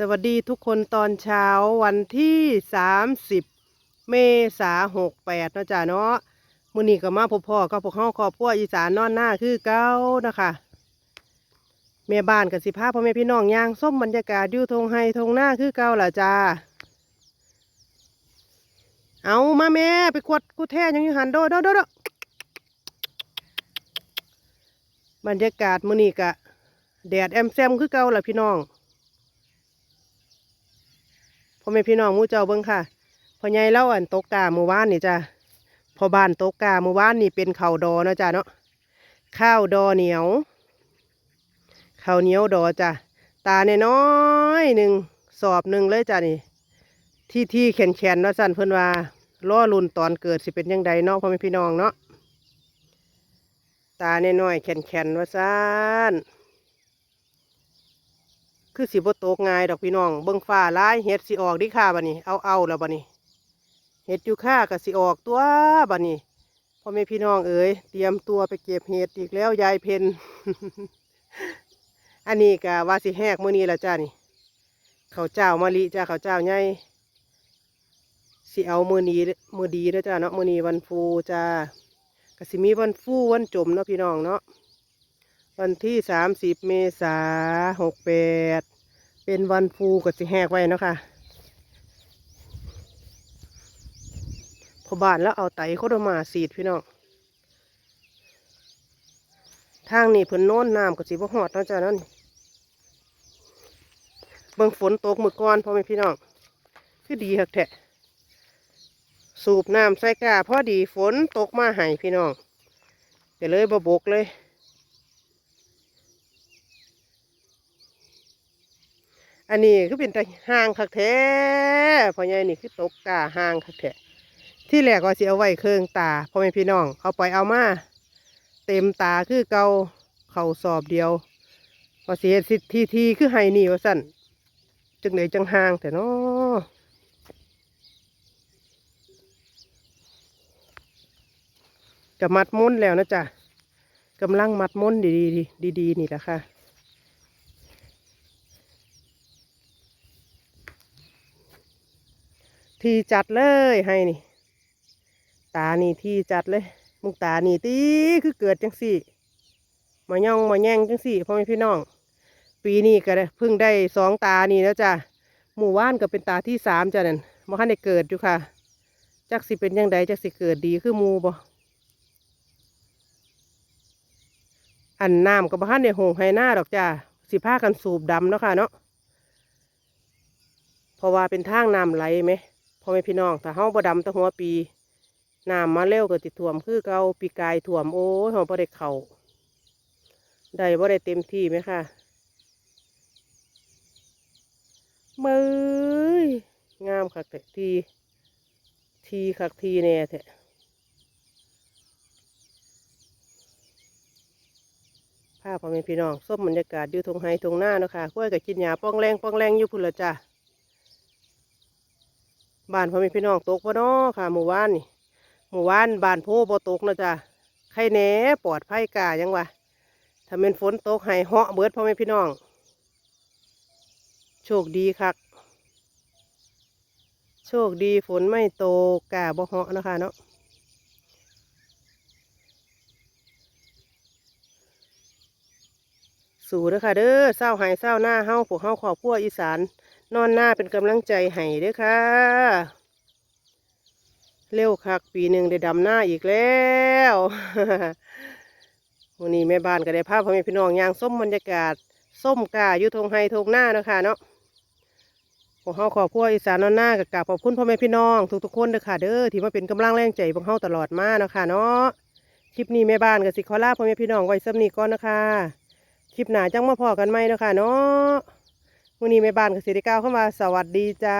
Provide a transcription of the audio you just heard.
สวัสดีทุกคนตอนเช้าวันที่ 30 เมษาหกแปดนะจ้ะเนาะมื้อนี้ก็มาพบพ่อกับพวกเฮาครอบครัวอีสานนอนหน้าคือเก้านะคะแม่บ้านกับสิพาพ่อแม่พี่น้องย่างส้มบรรยากาศอยู่ทงไฮทงหน้าคือเก้าล่ะจ้าเอามาแม่ไปกวดกูแท้ยังอยู่หันโดโดโดดบรรยากาศมื้อนี้กะแดดแอมแซมคือเก่าล่ะพี่น้อง พ่อแม่พี่น้องมู่เจ้าเบิ่งค่ะพ่อใหญ่เล่าอันตกกาเมื่อวานนี่จ้ะพอบ้านตกกาเมื่อวานนี่เป็นข้าวดอเนาะจ้ะเนาะข้าวดอเหนียวข้าวเหนียวดอจ้ะตาเน่น้อยหนึ่งสอบหนึ่งเลยจ้ะนี่ ที่ที่แขนแขนเนาะสั่นเพิ่นว่าล้อรุ่นตอนเกิดสิเป็นยังไงเนาะพ่อแม่พี่น้องเนาะตาเน่น้อยแขนแขนว่าซ่น คือสิบ่ตกง่ายดอกพี่น้องเบิ่งฟ้าร้ายเฮ็ดสิออกดิค่ะบัดนี้เอาเอาแล้วบัดนี้เฮ็ดอยู่ค่าก็สิออกตัวบัดนี้พ่อแม่พี่น้องเอ๋ยเตรียมตัวไปเก็บเห็ดอีกแล้วยายเพนอันนี้ก็ว่าสิแหกมื้อนี้ละจ้านี่ข้าเจ้ามะลิจ้าเขาเจ้าใหญ่สิเอามือนี้มือดีเด้อจ้าเนาะมือนี้วันฟูจ้าก็สิมีวันฟูวันจมเนาะพี่น้องเนาะ วันที่สามสิบเมษาหกแปดเป็นวันฟูกับสิแหกไว้นะคะพอบานแล้วเอาไตโคดมาสีดพี่น้องทางนี้เพิ่นโน้นน้ำกับสิบ่หอดนะจ้ะนั่นเบิ่งฝนตกมือก่อนพ่อแม่พี่น้องคือดีคักแท้สูบน้ำใส่กาพอดีฝนตกมาให้พี่น้องก็เลยบ่บกเลย อันนี้คือเป็นตาห่างคักแท้พ่อใหญ่นี่คือตกกาห่างคักแท้ที่แรกก็สิเอาไว้เครื่องตาพ่อแม่พี่น้อง เอาไปเอามาเต็มตาคือเกาเข่าสอบเดียวว่าสิเฮ็ดสิทีทีคือไห้นี่ว่าสั่นจังไหนจังห่างแต่เนาะกับมัดม้นแล้วนะจ๊ะกำลังมัดม้นดีดีๆดีๆนี่แหละค่ะ ทีจัดเลยให้นี่ ตานี่ที่จัดเลยมุกตานี่ตีคือเกิดจังสี่มาย่องมาแย่งจังสี่พ่อแม่พี่น้อง ปีนี้ก็ได้เพิ่งได้สองตานี่แล้วจ้ะหมู่ว่านก็เป็นตาที่สามจ้ะนั่นมาคันได้เกิดอยู่ค่ะจักสิเป็นยังไงจักสิเกิดดีคือมูบ่อันน้ำก็บ่คันได้หงให้หน้าดอกจ้ะสิพากันสูบดำเนาะค่ะเนาะเพราะว่าเป็นทางน้ำไหลไหม พ่อแม่พี่น้องถ้าเฮาบ่ดำแตะหัวปีน้ำมาเร็วก็ติดท่วมคือเกาปีกายท่วมโอ้ยเฮาบ่ได้เข้าได้บ่ได้เต็มที่ไหมค่ะมือยงามคักแต่ทีทีคักทีแน่แท้ภาพพ่อแม่พี่น้องส้มบรรยากาศอยู่ทงไฮทงหน้าเนาะค่ะกล้วยกับกินหญ้าป้องแรงป้องแรงอยู่พุ่นละจ้ะ บ้านพ่อแม่พี่น้องตกพ่อน้อค่ะหมู่บ้านนี่หมู่บ้านบ้านโพบ่ตกนะจ๊ะใครแหนปลอดภัยกายังวะถ้าเป็นฝนตกให้เหาะเบิดพ่อแม่พี่น้อง โชคดีคักโชคดีฝนไม่ตกกาบ่เหาะนะคะเนาะสู่เด้อค่ะเด้อเศร้าไห้เศร้าหน้าเฮาพวกเฮาคอบครัวอีสาน นอนหน้าเป็นกำลังใจให้ด้อค่ะ เร็วคักปีหนึ่งได้ดำหน้าอีกแล้ววันนี้แม่บ้านก็ได้พาพ่อแม่พี่น้องย่างส้มบรรยากาศ ส้มกาอยู่ทงไฮทงหน้าเนาะคะเนาะพวกเฮาขอบครัวอีสานนอนหน้ากับกาบขอบคุณพ่อแม่พี่น้องทุกๆคนเด้อค่ะ เด้อที่มาเป็นกำลังแรงใจพวกเฮาตลอดมาเนาะค่ะเนาะคลิปนี้แม่บ้านก็สิขอลาพ่อแม่พี่น้องไว้ซ้ำนี้ก่อนนะคะคลิปหน้าจังมาพอกันไหมเนาะค่ะเนาะ วันนี้แม่บ้านก็สิได้ก้าวเข้ามาสวัสดีจ้า